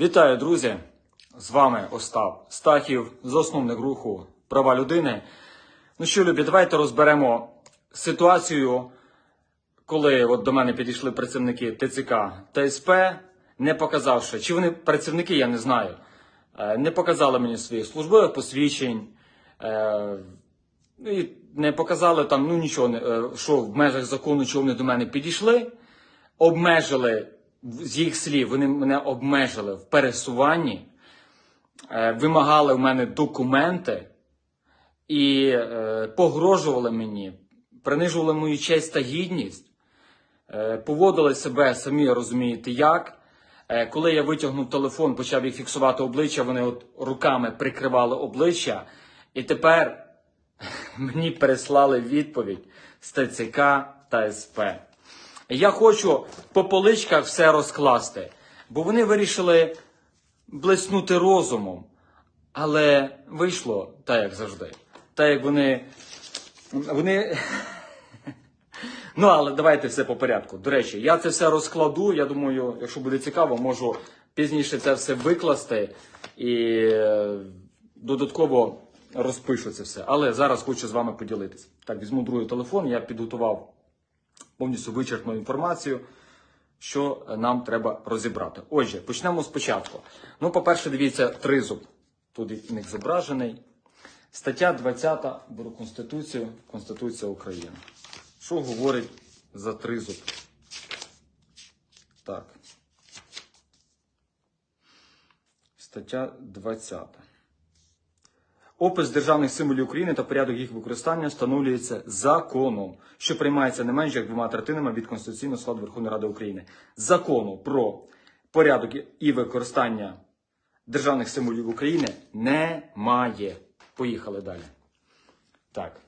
Вітаю, друзі! З вами Остап Стахів, засновник руху права людини. Ну що, любі, давайте розберемо ситуацію, коли от до мене підійшли працівники ТЦК та СП, не показавши, чи вони працівники, я не знаю, е, не показали мені своїх службових посвідчень, е, ну і не показали там, ну нічого, е, що в межах закону, чого вони до мене підійшли, обмежили з їх слів, вони мене обмежили в пересуванні, е, вимагали в мене документи і е, погрожували мені, принижували мою честь та гідність, е, поводили себе, самі розумієте, як. Коли я витягнув телефон, почав їх фіксувати обличчя, вони от руками прикривали обличчя. І тепер мені переслали відповідь з ТЦК та СП. Я хочу по поличках все розкласти, бо вони вирішили блиснути розумом. Але вийшло так, як завжди. Так, як вони. Вони. Ну, але давайте все по порядку. До речі, я це все розкладу. Я думаю, якщо буде цікаво, можу пізніше це все викласти і е, додатково розпишу це все. Але зараз хочу з вами поділитися. Так, візьму другий телефон, я підготував повністю вичерпну інформацію, що нам треба розібрати. Отже, почнемо спочатку. Ну, по-перше, дивіться, тризуб. Тут в них зображений. Стаття 20 беру Конституцію, Конституція України. Що говорить за тризуб? Так. Стаття 20. Опис державних символів України та порядок їх використання встановлюється законом, що приймається не менше як двома третинами від Конституційного складу Верховної Ради України. Закону про порядок і використання державних символів України немає. Поїхали далі. Так.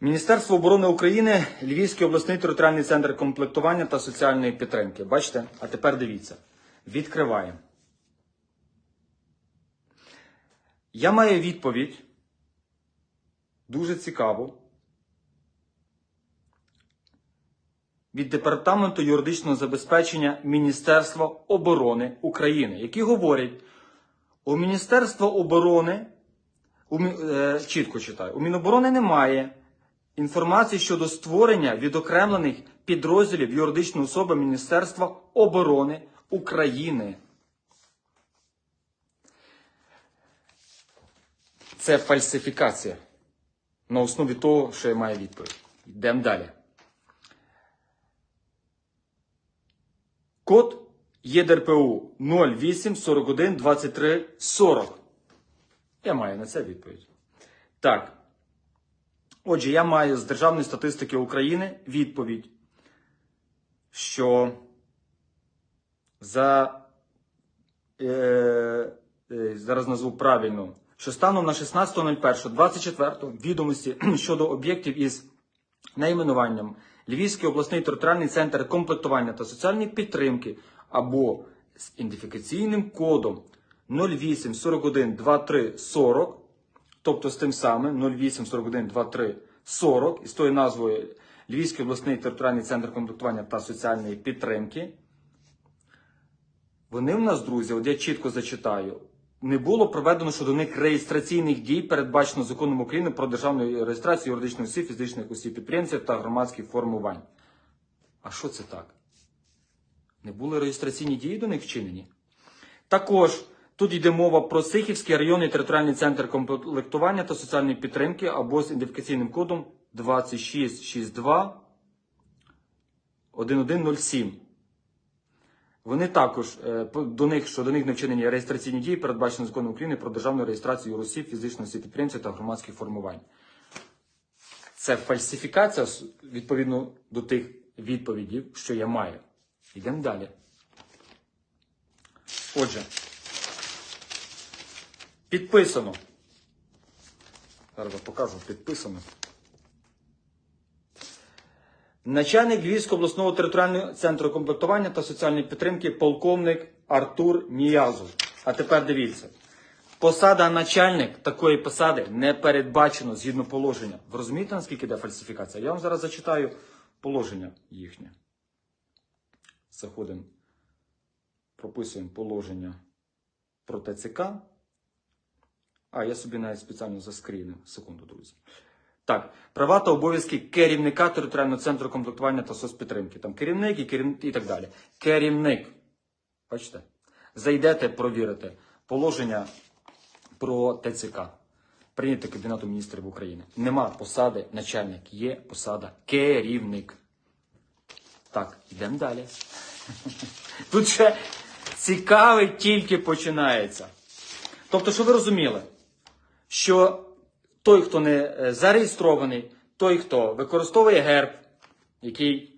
Міністерство оборони України, Львівський обласний територіальний центр комплектування та соціальної підтримки. Бачите? А тепер дивіться. Відкриваємо. Я маю відповідь. Дуже цікаву. Від Департаменту юридичного забезпечення Міністерства оборони України, які говорять, у Міністерства оборони, у, е, чітко читаю, у Міноборони немає інформації щодо створення відокремлених підрозділів юридичної особи Міністерства оборони України. Це фальсифікація на основі того, що я маю відповідь. Йдемо далі. Код ЄДРПУ 08 41 23 40. Я маю на це відповідь. Так. Отже, я маю з Державної статистики України відповідь, що за е, е, зараз назву правильно, що станом на 16.01.24 відомості щодо об'єктів із найменуванням Львівський обласний територіальний центр комплектування та соціальної підтримки або з ідентифікаційним кодом 08412340, тобто з тим самим 08412340 і з тою назвою Львівський обласний територіальний центр комплектування та соціальної підтримки. Вони в нас, друзі, от я чітко зачитаю, не було проведено щодо них реєстраційних дій, передбачено законом України про державну реєстрацію юридичних осіб, фізичних осіб підприємців та громадських формувань. А що це так? Не були реєстраційні дії до них вчинені? Також тут йде мова про Сихівський районний територіальний центр комплектування та соціальної підтримки або з ідентифікаційним кодом 2662 1107. Вони також е, до них, що до них не вчинені реєстраційні дії, передбачені законом України про державну реєстрацію юросіб, фізичних осіб підприємців та громадських формувань. Це фальсифікація відповідно до тих відповідей, що я маю. Йдемо далі. Отже, підписано. Зараз покажу підписано. Начальник Львівського обласного територіального центру комплектування та соціальної підтримки полковник Артур Ніязов. А тепер дивіться. Посада начальник такої посади не передбачено згідно положення. Ви розумієте, наскільки йде фальсифікація? Я вам зараз зачитаю положення їхнє. Заходимо, прописуємо положення про ТЦК. А, я собі навіть спеціально заскрінив. Секунду, друзі. Так, права та обов'язки керівника територіального центру комплектування та соцпідтримки. Там керівник і, керів... і так далі. Керівник. Бачите? Зайдете, провірите положення про ТЦК. Прийняти Кабінету міністрів України. Нема посади начальник, є посада керівник. Так, йдемо далі. Тут ще цікаве тільки починається. Тобто, що ви розуміли, що той, хто не е, зареєстрований, той, хто використовує герб, який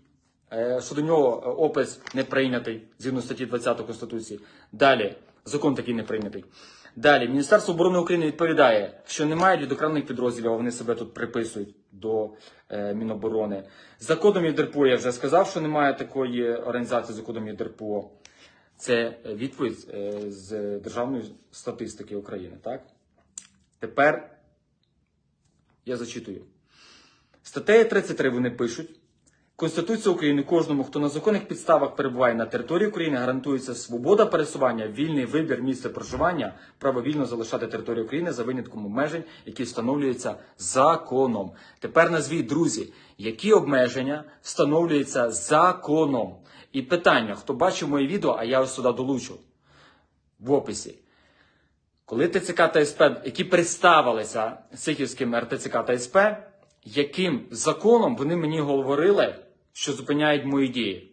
е, що до нього е, опис не прийнятий згідно статті 20 Конституції. Далі, закон такий не прийнятий. Далі, Міністерство оборони України відповідає, що немає відокремлених підрозділів, а вони себе тут приписують до е, Міноборони. За кодом ЄДРПО я вже сказав, що немає такої організації за кодом ЄДРПО. Це відповідь е, з Державної статистики України. Так? Тепер я зачитую. Статтею 33 вони пишуть. Конституція України кожному, хто на законних підставах перебуває на території України, гарантується свобода пересування, вільний вибір місця проживання, право вільно залишати територію України за винятком обмежень, які встановлюються законом. Тепер назвіть, друзі, які обмеження встановлюються законом. І питання, хто бачив моє відео, а я ось сюди долучу в описі. Коли ТЦК та СП, які представилися Сихівським РТЦК та СП, яким законом вони мені говорили, що зупиняють мої дії?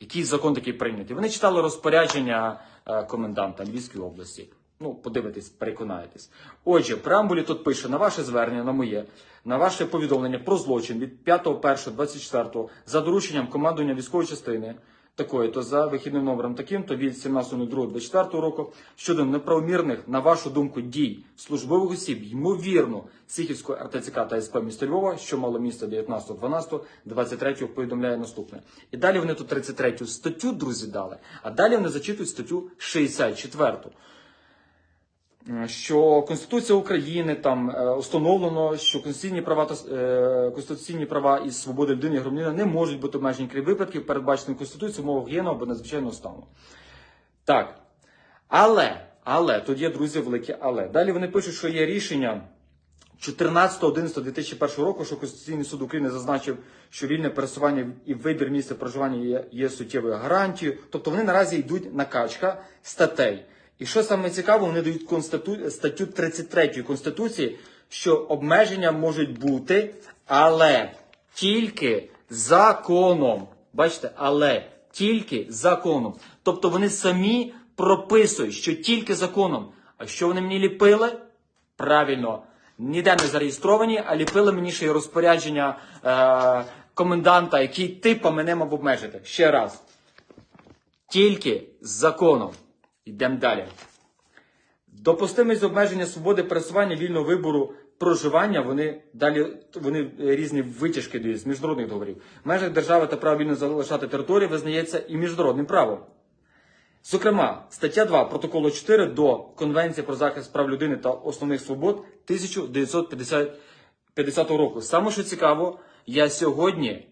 Який закон такий прийнятий? Вони читали розпорядження е, коменданта Львівської області. Ну, подивитесь, переконаєтесь. Отже, в преамбулі тут пише на ваше звернення, на моє, на ваше повідомлення про злочин від 5.1.24 за дорученням командування військової частини такої, то за вихідним номером таким, то від 17.02.24 року щодо неправомірних, на вашу думку, дій службових осіб, ймовірно, Сихівської РТЦК та СП міста Львова, що мало місце 19.12.23 повідомляє наступне. І далі вони тут 33 статтю, друзі, дали, а далі вони зачитують статтю 64 що Конституція України там е, установлено, що конституційні права та е, конституційні права і свободи людини і громадянина не можуть бути обмежені крім випадків, передбачених Конституцією в умовах або надзвичайного стану. Так. Але, але, тут є, друзі, велике але. Далі вони пишуть, що є рішення 14.11.2001 року, що Конституційний суд України зазначив, що вільне пересування і вибір місця проживання є, є суттєвою гарантією. Тобто вони наразі йдуть накачка статей. І що саме цікаво, вони дають конститу... статтю 33 Конституції, що обмеження можуть бути, але тільки законом. Бачите, але тільки законом. Тобто вони самі прописують, що тільки законом. А що вони мені ліпили? Правильно, ніде не зареєстровані, а ліпили мені ще й розпорядження е- коменданта, який типа мене мав обмежити. Ще раз. Тільки законом. Йдемо далі. Допустимість обмеження свободи пересування вільного вибору проживання, вони далі вони різні витяжки дають з міжнародних договорів. Межах держави та право вільно залишати територію визнається і міжнародним правом. Зокрема, стаття 2 протоколу 4 до Конвенції про захист прав людини та основних свобод 1950 року. Саме що цікаво, я сьогодні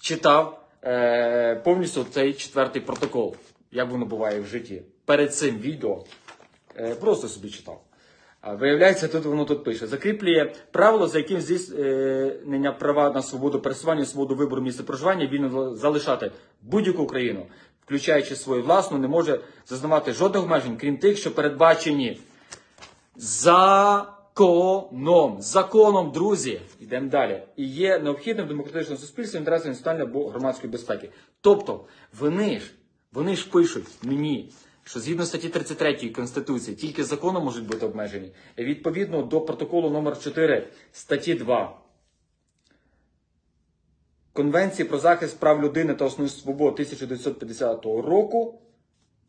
читав е, повністю цей четвертий протокол, як воно буває в житті. Перед цим відео е, просто собі читав. Виявляється, тут воно тут пише: закріплює правило, за яким здійснення права на свободу пересування, свободу вибору місця проживання вільно залишати будь-яку країну, включаючи свою власну, не може зазнавати жодних обмежень, крім тих, що передбачені законом. Законом, друзі. Йдемо далі. І є необхідним в демократичному суспільстві інтереси національної або громадської безпеки. Тобто, вони ж, вони ж пишуть мені. Що згідно статті 33 Конституції тільки законом можуть бути обмежені. І відповідно до протоколу номер 4 статті 2 Конвенції про захист прав людини та основних свобод 1950 року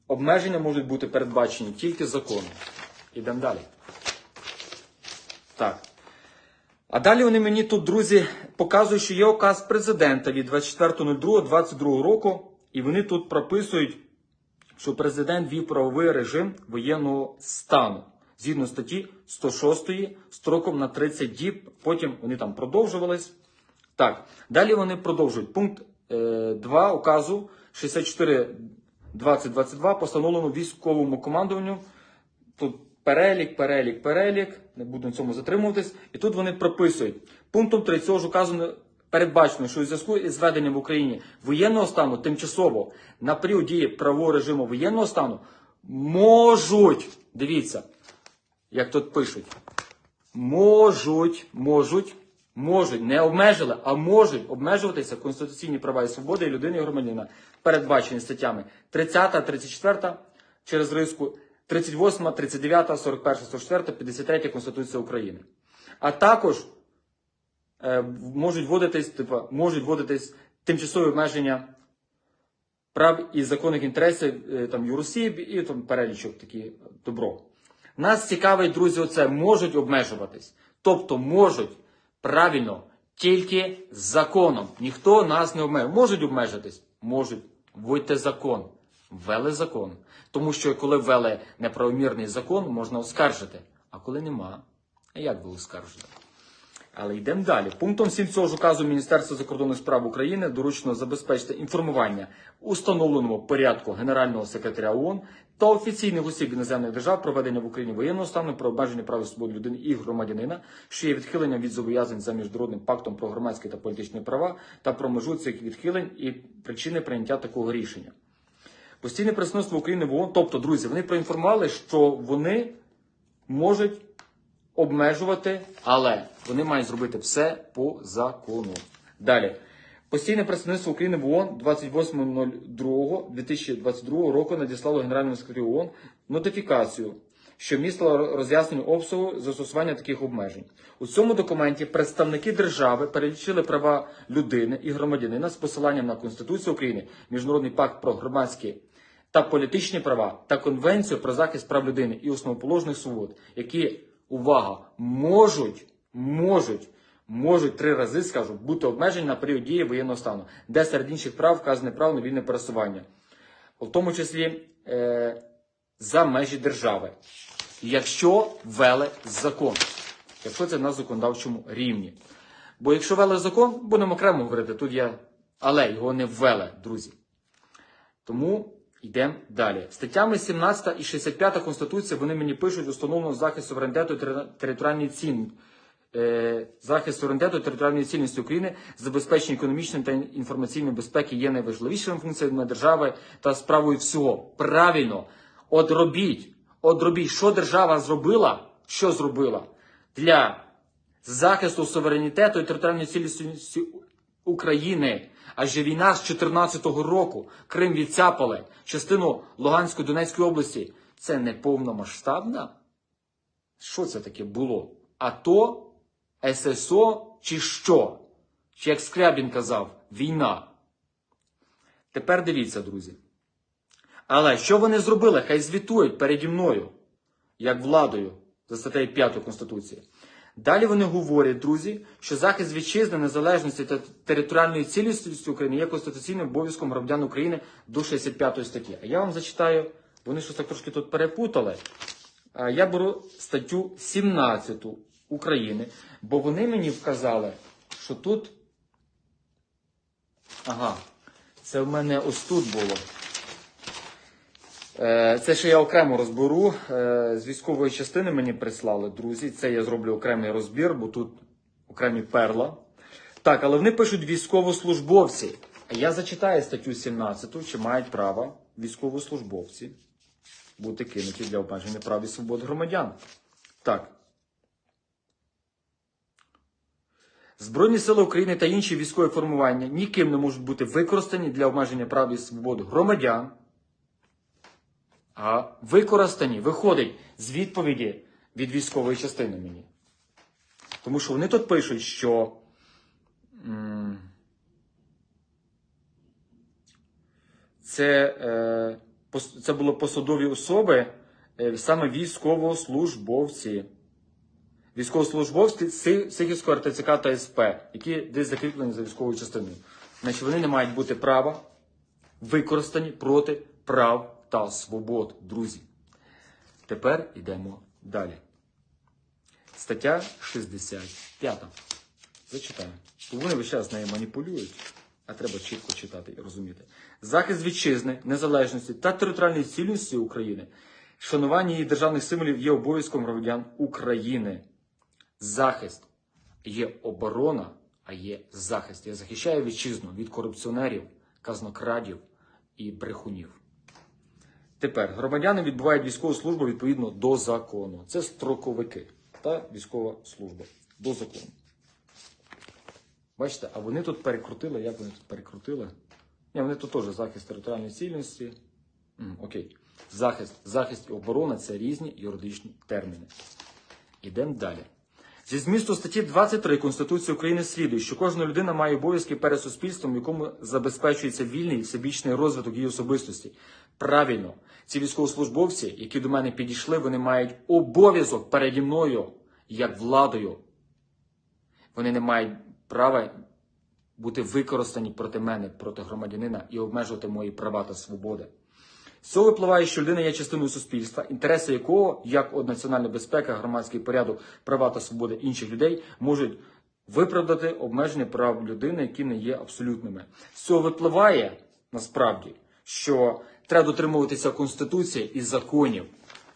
обмеження можуть бути передбачені тільки законом. Ідемо далі. Так. А далі вони мені тут, друзі, показують, що є указ президента від 24.02.22 року, і вони тут прописують що президент вів правовий режим воєнного стану згідно статті 106 строком на 30 діб. Потім вони там продовжувались. Так, далі вони продовжують. Пункт 2 указу 64 2022 постановлено військовому командуванню. Тут перелік, перелік, перелік. Не буду на цьому затримуватись. І тут вони прописують. Пунктом 3 цього ж указу передбачено, що у зв'язку із введенням в Україні воєнного стану тимчасово на період дії правового режиму воєнного стану можуть, дивіться, як тут пишуть, можуть, можуть, можуть, не обмежили, а можуть обмежуватися конституційні права і свободи і людини і громадянина, передбачені статтями 30, 34 через риску, 38, 39, 41, 44, 53 Конституції України. А також можуть вводитись, типу, можуть вводитись тимчасові обмеження прав і законних інтересів е, там юросіб і там перелічок такі добро. Нас цікавить, друзі, оце можуть обмежуватись. Тобто можуть правильно тільки законом. Ніхто нас не обмежує. Можуть обмежитись? Можуть. Вводьте закон. Ввели закон. Тому що коли ввели неправомірний закон, можна оскаржити. А коли нема, як ви оскаржите? Але йдемо далі. Пунктом 7 цього ж указу Міністерства закордонних справ України доручено забезпечити інформування у порядку Генерального секретаря ООН та офіційних осіб іноземних держав проведення в Україні воєнного стану про обмеження прав і свобод людини і громадянина, що є відхиленням від зобов'язань за міжнародним пактом про громадські та політичні права та про межу цих відхилень і причини прийняття такого рішення. Постійне представництво України в ООН, тобто, друзі, вони проінформували, що вони можуть обмежувати, але вони мають зробити все по закону. Далі. Постійне представництво України в ООН 28.02.2022 року надіслало Генеральному секретарю ООН нотифікацію, що містила роз'яснення обсягу застосування таких обмежень. У цьому документі представники держави перелічили права людини і громадянина з посиланням на Конституцію України, Міжнародний пакт про громадські та політичні права та Конвенцію про захист прав людини і основоположних свобод, які, увага, можуть, можуть, можуть три рази, скажу, бути обмежені на період дії воєнного стану, де серед інших прав вказане право на вільне пересування, в тому числі е, за межі держави, якщо ввели закон, якщо це на законодавчому рівні. Бо якщо ввели закон, будемо окремо говорити, тут я, але його не ввели, друзі. Тому йдемо далі. Статтями 17 і 65 Конституції вони мені пишуть установлено захист суверенітету територіальної цін. е, Захист суверенітету територіальної цілісності України, забезпечення економічної та інформаційної безпеки є найважливішими функціями держави та справою всього. Правильно, от робіть, от робіть, що держава зробила, що зробила для захисту суверенітету і територіальної цілісності України. Адже війна з 14-го року Крим відцяпали, частину Луганської Донецької області. Це не повномасштабна? Що це таке було? АТО, ССО чи що? Чи як Скрябін казав, війна. Тепер дивіться, друзі. Але що вони зробили? Хай звітують переді мною, як владою, за статтею 5 Конституції. Далі вони говорять, друзі, що захист вітчизни, незалежності та територіальної цілісності України є конституційним обов'язком громадян України до 65 статті. А я вам зачитаю, вони щось так трошки тут перепутали. Я беру статтю 17 України, бо вони мені вказали, що тут. Ага, це в мене ось тут було. Е, Це ще я окремо розберу. Е, З військової частини мені прислали, друзі. Це я зроблю окремий розбір, бо тут окремі перла. Так, але вони пишуть військовослужбовці. Я зачитаю статтю 17, чи мають право військовослужбовці бути кинуті для обмеження прав і свобод громадян. Так. Збройні сили України та інші військові формування ніким не можуть бути використані для обмеження прав і свобод громадян. Використані виходить з відповіді від військової частини мені. Тому що вони тут пишуть, що це, е, це були посадові особи, е, саме військовослужбовці. Військовослужбовці Си- Сихівського РТЦК та СП, які десь закріплені за військовою частиною. Значить, вони не мають бути права використані проти прав та свобод, друзі. Тепер йдемо далі. Стаття 65. Зачитаю. Бо Вони весь час нею маніпулюють. а треба чітко читати і розуміти. Захист вітчизни, незалежності та територіальної цілісності України, шанування її державних символів є обов'язком громадян України. Захист є оборона, а є захист. Я захищаю вітчизну від корупціонерів, казнокрадів і брехунів. Тепер громадяни відбувають військову службу відповідно до закону. Це строковики та військова служба до закону. Бачите, а вони тут перекрутили. Як вони тут перекрутили? Ні, вони тут теж захист територіальної цілісності. М, окей. Захист, захист і оборона це різні юридичні терміни. Ідемо далі. Зі змісту статті 23 Конституції України слідує, що кожна людина має обов'язки перед суспільством, якому забезпечується вільний і всебічний розвиток її особистості. Правильно, ці військовослужбовці, які до мене підійшли, вони мають обов'язок переді мною, як владою. Вони не мають права бути використані проти мене, проти громадянина і обмежувати мої права та свободи. З цього випливає, що людина є частиною суспільства, інтереси якого, як от національна безпека, громадський порядок, права та свободи інших людей, можуть виправдати обмеження прав людини, які не є абсолютними. З цього випливає насправді, що треба дотримуватися Конституції і законів,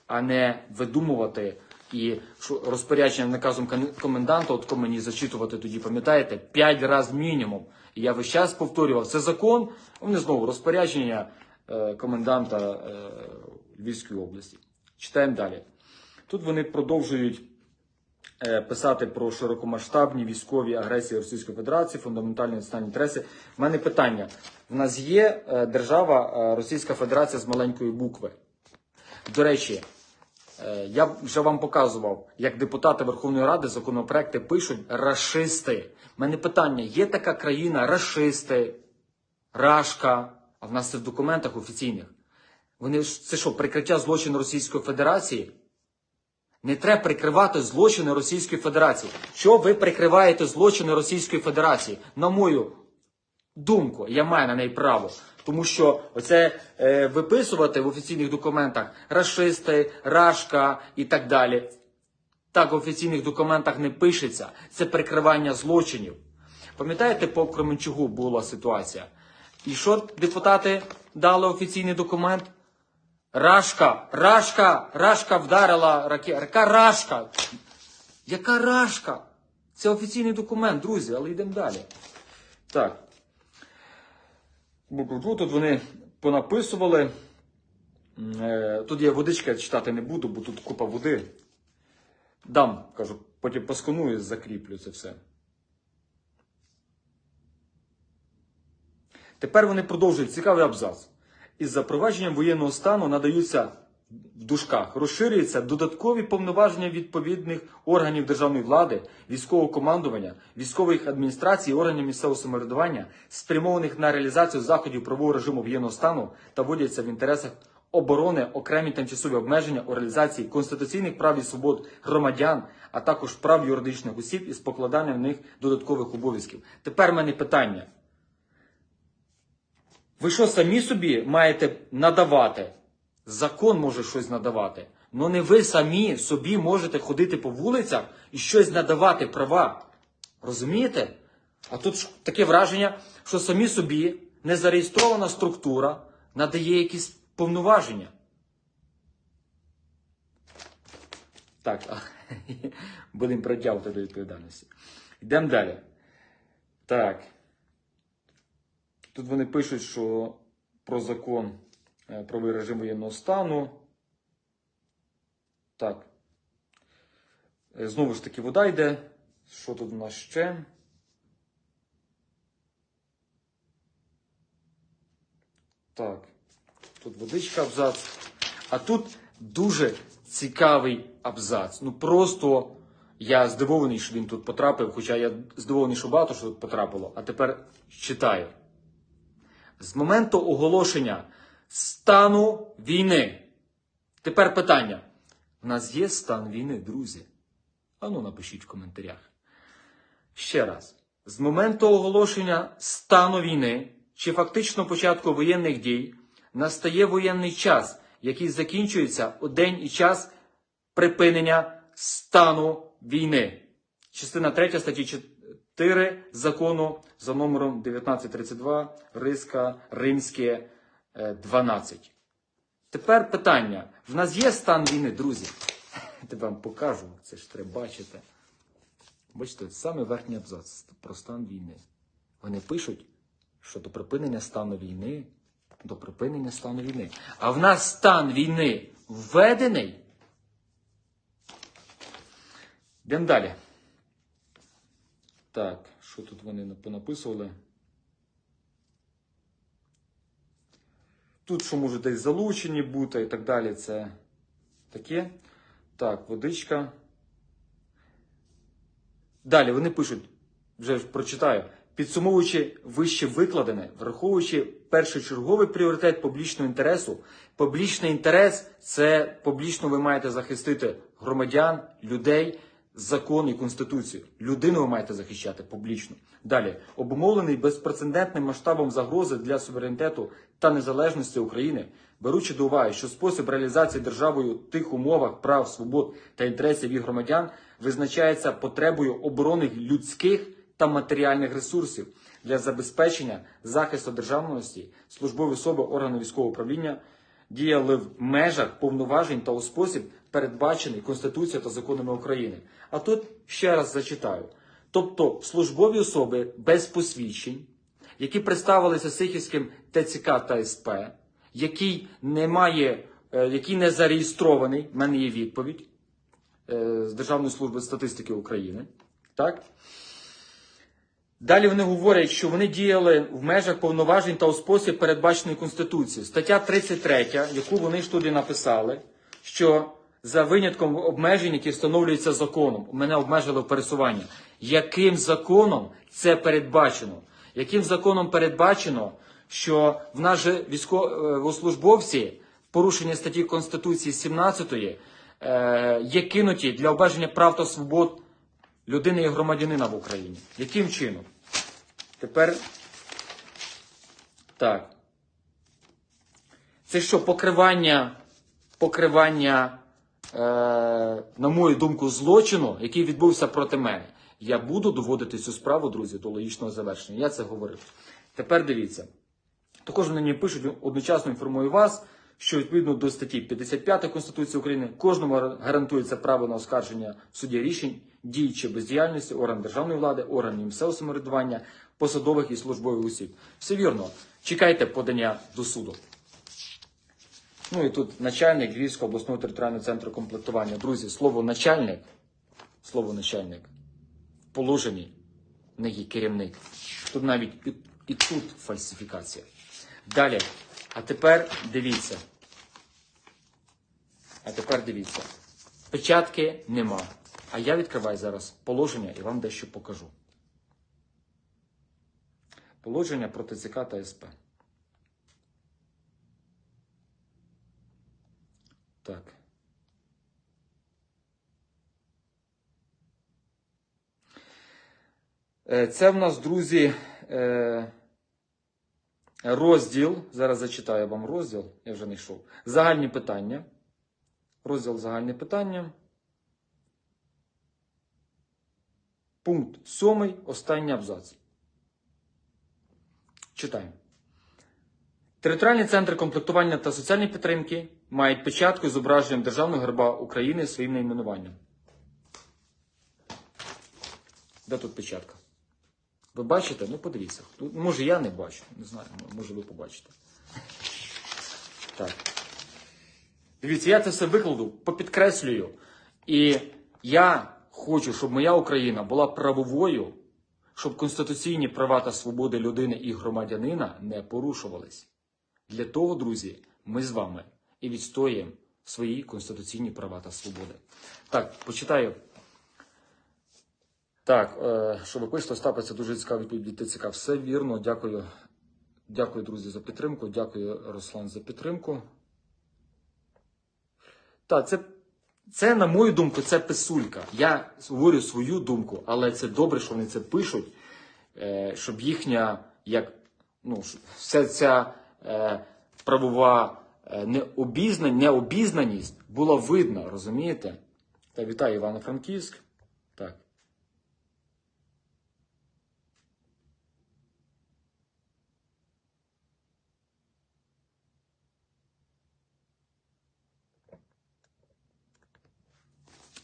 а не видумувати і що розпорядженням наказом коменданта, от мені зачитувати тоді, пам'ятаєте, п'ять разів мінімум. І я весь час повторював, це закон, а вони знову розпорядження е, коменданта е, Львівської області. Читаємо далі. Тут вони продовжують писати про широкомасштабні військові агресії Російської Федерації, фундаментальні національні інтереси. У мене питання: в нас є е, держава е, Російська Федерація з маленької букви. До речі, е, я вже вам показував, як депутати Верховної Ради законопроекти пишуть рашисти. У мене питання: є така країна рашисти, Рашка, а в нас це в документах офіційних. Вони це що, прикриття злочину Російської Федерації? Не треба прикривати злочини Російської Федерації. Що ви прикриваєте злочини Російської Федерації? На мою думку, я маю на неї право. Тому що оце е, виписувати в офіційних документах рашисти, рашка і так далі. Так в офіційних документах не пишеться. Це прикривання злочинів. Пам'ятаєте, по Кременчугу була ситуація? І що депутати дали офіційний документ? Рашка, Рашка, Рашка вдарила ракету. Яка Рашка? Яка Рашка? Це офіційний документ, друзі, але йдемо далі. Так. Тут вони понаписували. Е, Тут я водичка читати не буду, бо тут купа води. Дам, кажу, потім посканую і закріплю це все. Тепер вони продовжують цікавий абзац. Із запровадженням воєнного стану надаються в дужках, розширюються додаткові повноваження відповідних органів державної влади, військового командування, військових адміністрацій органів місцевого самоврядування, спрямованих на реалізацію заходів правового режиму воєнного стану та вводяться в інтересах оборони окремі тимчасові обмеження у реалізації конституційних прав і свобод громадян, а також прав юридичних осіб із покладанням в них додаткових обов'язків. Тепер в мене питання. Ви що самі собі маєте надавати? Закон може щось надавати. Ну не ви самі собі можете ходити по вулицях і щось надавати права. Розумієте? А тут таке враження, що самі собі незареєстрована структура надає якісь повноваження. Так, будемо притягувати до відповідальності. Йдемо далі. Так. Тут вони пишуть, що про закон е, правий режим воєнного стану. Так. Е, Знову ж таки, вода йде. Що тут у нас ще? Так. Тут водичка абзац. А тут дуже цікавий абзац. Ну просто я здивований, що він тут потрапив, хоча я здивований, що багато що тут потрапило. А тепер читаю. З моменту оголошення стану війни. Тепер питання. У нас є стан війни, друзі? Ану, напишіть в коментарях. Ще раз. З моменту оголошення стану війни чи фактично початку воєнних дій настає воєнний час, який закінчується у день і час припинення стану війни. Частина 3 статті 4 закону за номером 1932 Риска Римське е, 12. Тепер питання. В нас є стан війни, друзі. Я вам покажу, це ж треба бачити. Бачите, саме верхній абзац про стан війни. Вони пишуть, що до припинення стану війни, до припинення стану війни. А в нас стан війни введений. Йдемо далі. Так, що тут вони понаписували? Тут, що можуть десь залучені бути і так далі, це таке. Так, водичка. Далі вони пишуть, вже прочитаю, підсумовуючи вище викладене, враховуючи першочерговий пріоритет публічного інтересу. Публічний інтерес це публічно ви маєте захистити громадян, людей, закон і конституцію. Людину ви маєте захищати публічно. Далі обумовлений безпрецедентним масштабом загрози для суверенітету та незалежності України, беручи до уваги, що спосіб реалізації державою тих умовах прав, свобод та інтересів їх громадян визначається потребою оборони людських та матеріальних ресурсів для забезпечення захисту державності, службові особи органу військового управління діяли в межах повноважень та у спосіб, передбачений Конституцією та законами України. А тут ще раз зачитаю. Тобто службові особи без посвідчень, які представилися Сихівським ТЦК та СП, який не має, е, який не зареєстрований, в мене є відповідь е, з Державної служби статистики України. Так? Далі вони говорять, що вони діяли в межах повноважень та у спосіб передбачений Конституцією. Стаття 33, яку вони ж туди написали, що за винятком обмежень, які встановлюються законом, мене обмежили в пересуванні. Яким законом це передбачено? Яким законом передбачено, що в нас же військовослужбовці в порушенні статті Конституції 17 е, є кинуті для обмеження прав та свобод людини і громадянина в Україні. Яким чином? Тепер так. Це що, покривання, покривання, е, на мою думку, злочину, який відбувся проти мене. Я буду доводити цю справу, друзі, до логічного завершення. Я це говорив. Тепер дивіться. Також мені пишуть, одночасно інформую вас, що відповідно до статті 55 Конституції України кожному гарантується право на оскарження в суді рішень, дій чи бездіяльності органів державної влади, органів місцевого самоврядування, посадових і службових осіб. Все вірно. Чекайте подання до суду. Ну і тут начальник Львівського обласного територіального центру комплектування. Друзі, слово начальник, слово начальник в положенні не є керівник. Тут навіть і, і тут фальсифікація. Далі. А тепер дивіться. А тепер дивіться. Печатки нема. А я відкриваю зараз положення і вам дещо покажу. Положення про ТЦК та СП. Так. Е, Це в нас, друзі, е, розділ. Зараз зачитаю вам розділ, я вже не йшов. Загальні питання. Розділ загальні питання. Пункт 7. Останній абзац. Читаємо. Територіальні центри комплектування та соціальної підтримки мають печатку з зображенням Державного герба України своїм найменуванням. Де тут печатка? Ви бачите? Ну, подивіться. Тут, може, я не бачу. Не знаю, може ви побачите. Так. Дивіться, я це все викладу, попідкреслюю. І я хочу, щоб моя Україна була правовою, щоб конституційні права та свободи людини і громадянина не порушувались. Для того, друзі, ми з вами і відстоюємо свої конституційні права та свободи. Так, почитаю. Так, е, що ви пишете, Остапе, це дуже відповідь від ТЦК. Все вірно. Дякую. Дякую, друзі, за підтримку. Дякую, Руслан, за підтримку. Так, це, це, на мою думку, це писулька. Я говорю свою думку, але це добре, що вони це пишуть, е, щоб їхня, як, ну, вся ця е, правова Е, необізнаність, необізнаність була видна, розумієте? Та вітаю Івано-Франківськ. Так.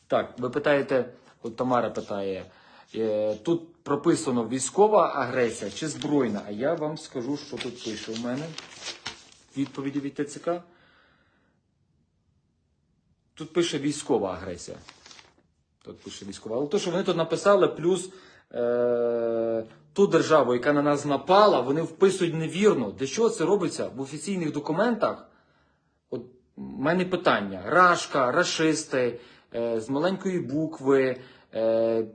Так, ви питаєте, от Тамара питає, е, тут прописано військова агресія чи збройна, а я вам скажу, що тут пише у мене. Відповіді від ТЦК. Тут пише військова агресія. Тут пише військова. Але то, що вони тут написали, плюс е, ту державу, яка на нас напала, вони вписують невірно. Для чого це робиться в офіційних документах? От в мене питання: рашка, рашисти, е, з маленької букви, е,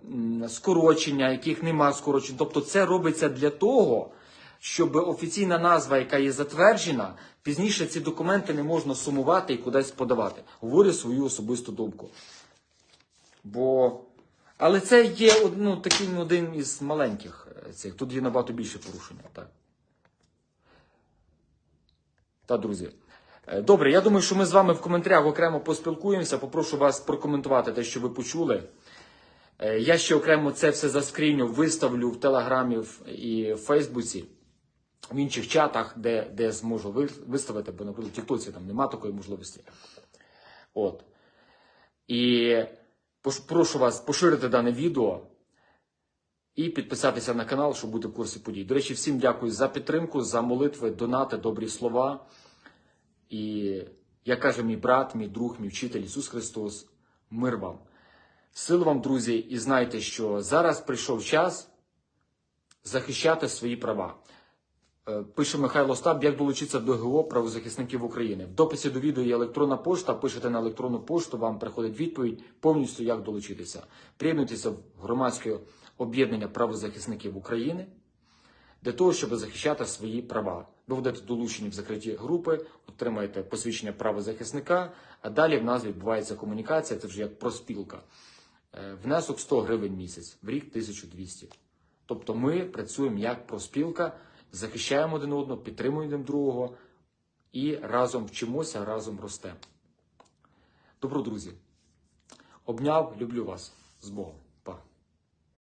скорочення, яких нема скорочень. Тобто це робиться для того, щоб офіційна назва, яка є затверджена, пізніше ці документи не можна сумувати і кудись подавати. Говорю свою особисту думку. Бо. Але це є ну, такий ну, один із маленьких е, цих. Тут є набагато більше порушення. Так. Та, друзі. Е, Добре, я думаю, що ми з вами в коментарях окремо поспілкуємося. Попрошу вас прокоментувати те, що ви почули. Е, Я ще окремо це все заскріню, виставлю в Телеграмі і в Фейсбуці, в інших чатах, де, де зможу виставити, бо, наприклад, в Тіктоці там нема такої можливості. От. І прошу вас поширити дане відео і підписатися на канал, щоб бути в курсі подій. До речі, всім дякую за підтримку, за молитви, донати, добрі слова. І як каже мій брат, мій друг, мій вчитель Ісус Христос, мир вам. Сил вам, друзі, і знайте, що зараз прийшов час захищати свої права. Е, Пише Михайло Стаб, як долучитися до ГО правозахисників України. В дописі до відео є електронна пошта. Пишете на електронну пошту, вам приходить відповідь повністю, як долучитися. Приєднуйтеся в громадське об'єднання правозахисників України для того, щоб захищати свої права. Ви будете долучені в закриті групи, отримаєте посвідчення правозахисника, а далі в нас відбувається комунікація, це вже як проспілка. Е, Внесок 100 гривень місяць, в рік 1200. Тобто ми працюємо як проспілка, захищаємо один одного, підтримуємо другого і разом вчимося, разом ростемо. Добро, друзі. Обняв, люблю вас з Богом.